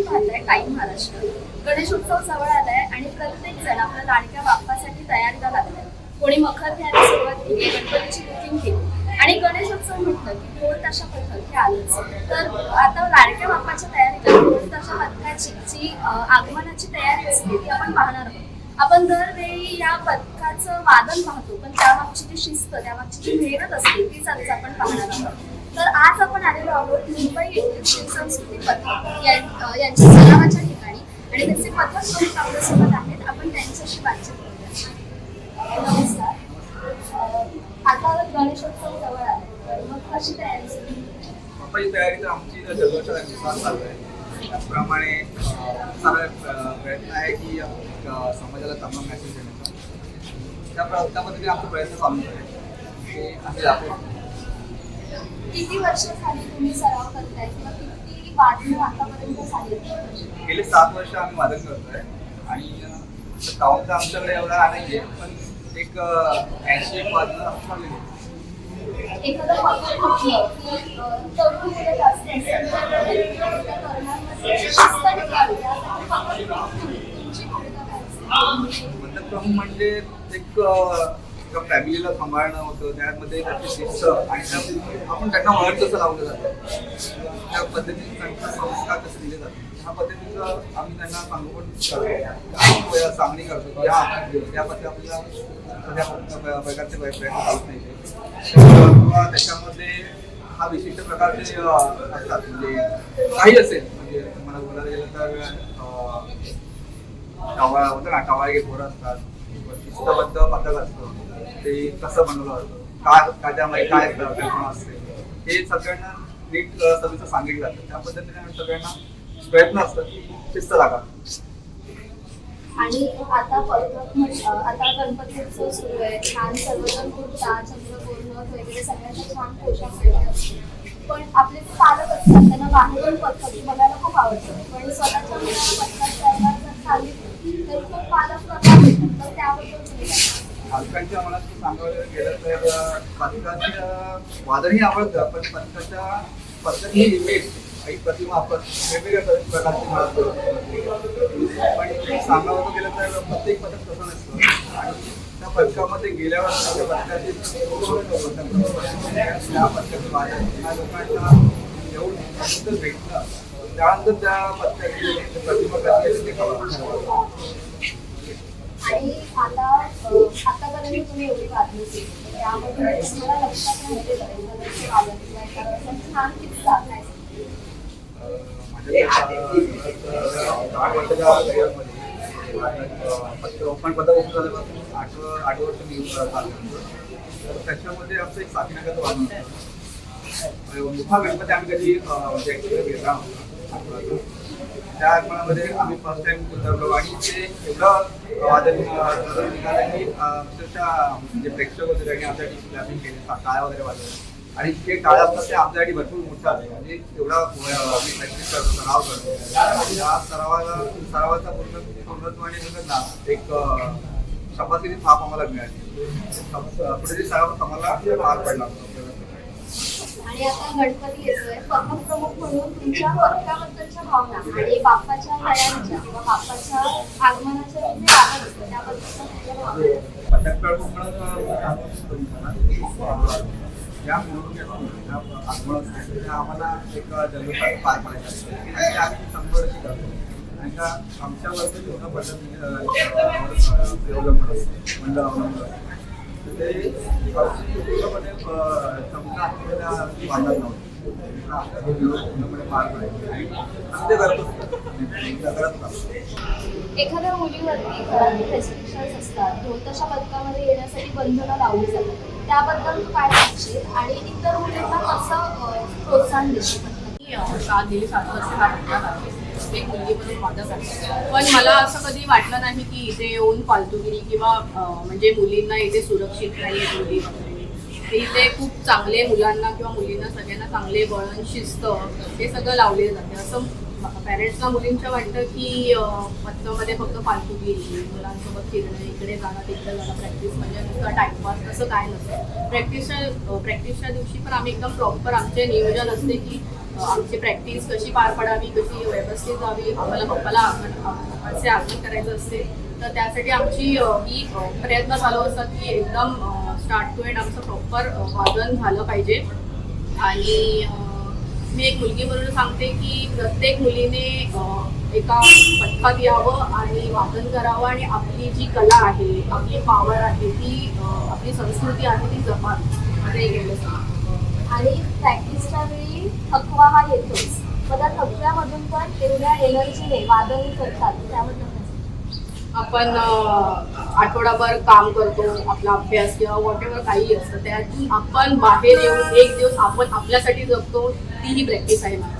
आपण पाहताय टाईम महाराष्ट्र. गणेशोत्सव जवळ आलाय आणि प्रत्येक जण आपल्या लाडक्या बाप्पासाठी तयारीला लागलाय कोणी मखर घ्यायला सुरुवात केली गणपतीची बुकिंग केली आणि गणेशोत्सव म्हटलं की ढोल ताशा पथक हे आलंच तर आता लाडक्या बाप्पाच्या तयारीला ढोल ताशा पथकाची जी आगमनाची तयारी असते ती आपण पाहणार आहोत. आपण दरवेळी या पथकाचं वादन पाहतो पण त्यामागची जी शिस्त त्यामागची जी मेहनत असते तीच आज आपण पाहणार आहोत. तर आज आपण आलेलो आहोत मुंबई येथील शिवसंस्कृती पथक यांच्या सरावाच्या ठिकाणी. आणि त्यांचे पथक लोक आपल्यासोबत आहेत. आपण त्यांच्याशी बातचीत करूया. नमस्कार. आता गणेशोत्सव जवळ आलाय. तर मग कशी तयारी सुरू तयारी तर आमची तर दरवर्षी चालू आहे. त्याचप्रमाणे सारा प्रयत्न आहे की समाजाला चांगला मॅसेज देण्याचा. त्या त्यामध्ये आमचा प्रयत्न चालू आहे. ते आहे दाखवतो किती वर्ष झाली तुम्ही सराव करताय? किंवा किती वादनं आतापर्यंत झाली? गेले सात वर्ष आम्ही वादन करतोय. आणि काउंट तर आमच्याकडे एवढा नाही आहे पण एक ऐंशी एक आहे. एखादं पथक म्हटलं की अ, तरुण मुलं जास्त असेल तर त्या तरुणांमध्ये शिस्त टिकावी यासाठी पथक प्रमुख म्हणून तुमची भूमिका काय? असेल? मंडप प्रमुख म्हणजे एक एका फॅमिलीला सांभाळणं होतं त्यामध्ये त्याची शिस्त आणि त्या- आपण त्यांना वळण कसं लावलं जातं? त्या पद्धतीने त्यांचा संस्कार कसं दिले जातात? ह्या पद्धतीचं आम्ही त्यांना सांगू पण करतो सांगणी करतो की हा पद्धती आपल्याला सगळ्या प्रकारचे प्रयत्न चालत नाही किंवा त्याच्यामध्ये हा विशिष्ट प्रकारचे असतात. म्हणजे काही असेल. म्हणजे तुम्हाला बोलायला गेलं तर अं, टवाळा होतं ना टवाळे पोरं असतात. शिस्तबद्ध पथक असतं. ते कसं बनवलं जातं काय काय त्यामध्ये काय कल्पना असते? हे सगळ्यांना नीट अं, सविस्तर सांगितलं जातं. त्या पद्धतीने सगळ्यांना प्रयत्न असतात. की शिस्त लागा. आणि आता आता गणपती उत्सव सुरू आहे. छान सर्वजण खूप छान चंद्रपूर्ण वगैरे सगळ्यांना छान पोशाख वगैरे पण आपले जे पालक असतात त्यांना बाहेरून पथक बघायला खूप आवडतं. पण स्वतःच्या मुलांना पथक जायला जर सांगितलं तर खूप पालक पालकांच्या मनात सांगायला गेलं तर अं, वादनही आवडतं पण पथकाच्या पद्धती इमेज काही प्रतिमा आपण वेगवेगळ्या प्रकारची मदत पण सांगावं गेलं तर प्रत्येक पथक तसं नसतं. आणि त्या पथकामध्ये गेल्यावर त्या पथकाचे त्या पथकाचं वादन ह्या लोकांना येऊन भेटणं त्यानंतर त्या पथकाची प्रतिमा कशी असते आणि आता अ, आतापर्यंत तुम्ही एवढी वादली केली त्यामध्ये तुम्हाला लक्षात राहते का एखाद्याची वादन किंवा एखाद्याचा छान किस्सा काय आठ वर्षाच्या करिअरमध्ये फक्त ओपन पदक ओपन झाल्यापासून आठ आठ वर्ष मी चालू तर त्याच्यामध्ये आमचं एक साथीनगरचं वाहन होतं मोठा गणपती आम्ही कधी अं, म्हणजे actually घेतला नव्हता त्या आगमनामध्ये आम्ही फर्स्ट टाइम उतरलो आणि ते एवढं वादन निघालं की अक्षरशः म्हणजे प्रेक्षक होते त्यांनी आमच्यासाठी क्लॅपिंग केले. टाळ्या वगैरे वाजवल्या. आणि ते टाळ्या असतात ते आमच्यासाठी भरपूर मोठं आहे म्हणजे एवढा आम्ही प्रॅक्टिस करतो सराव करतो. या सरावाला सरावाचा पूर्ण पूर्णत्वाने म्हणतात ना एक अं, थाप आम्हाला मिळाली. म्हणजे पुढे जे सराव आम्हाला पार पडला. आणि आता गणपती येतोय. पथक प्रमुख म्हणून तुमच्या पथकाबद्दलच्या भावना आणि बाप्पाच्या तयारीच्या किंवा बाप्पाच्या आगमनाच्या जे वादन असतं त्याबद्दलच्या तुमच्या भावना. पथक प्रमुख म्हणून आम्हाला एक जन्मस्थान पार पाडायचं असतं आणि आम्ही शंभर करतो आणि का आमच्यावरती पूर्ण पद्धतीने अवलंबून मंडळ अवलंबून एखाद्या मुलीवरती घरातील रेस्ट्रिक्शन्स असतात ढोलताशा पथकामध्ये येण्यासाठी बंधनं लावली जातात. त्याबद्दल तू काय सांगशील आणि इतर मुलींना कसं प्रोत्साहन देशील? सात सात वर्ष हा एक मुलगी म्हणून पण मला असं कधी वाटलं नाही की इथे येऊन फालतूगिरी किंवा म्हणजे मुलींना इथे सुरक्षित नाही मुली वगैरे. इथे खूप चांगले मुलांना किंवा मुलींना सगळ्यांना चांगले वळण शिस्त हे सगळं लावले जाते. असं पॅरेंट्सना मुलींच्या वाटतं की अ, फक्त फालतूगिरी मुलांसोबत फिरणं इकडे जाणं तिकडे जाणं प्रॅक्टिस म्हणजे नुसतं टाइमपास तसं काय नसतं. प्रॅक्टिसच्या प्रॅक्टिसच्या दिवशी पण आम्ही एकदम प्रॉपर आमचे नियोजन असते की आमची प्रॅक्टिस कशी पार पडावी कशी व्यवस्थित व्हावी आम्हाला पप्पाला आगमन असे आगमन करायचं असते. तर त्यासाठी आमची मी प्रयत्न चालू असतात की एकदम स्टार्ट टू एंड आमचं प्रॉपर वादन झालं पाहिजे. आणि मी एक मुलगी म्हणून सांगते की प्रत्येक मुलीने एका पथकात यावं आणि वादन करावं आणि आपली जी कला आहे आपली पावर आहे ती आपली संस्कृती आहे ती जपावी गेलं. आणि प्रॅक्टिसच्या वेळी थकवा हा येतोच. मग त्या थकव्यामधून पण तेवढ्या एनर्जीने वादनही करतात. त्याबद्दल आपण आठवडाभर काम करतो आपला अभ्यास किंवा वॉट एव्हर काही असतं त्यातून आपण बाहेर येऊन एक दिवस आपण आपल्यासाठी जगतो तीही प्रॅक्टिस आहे मला.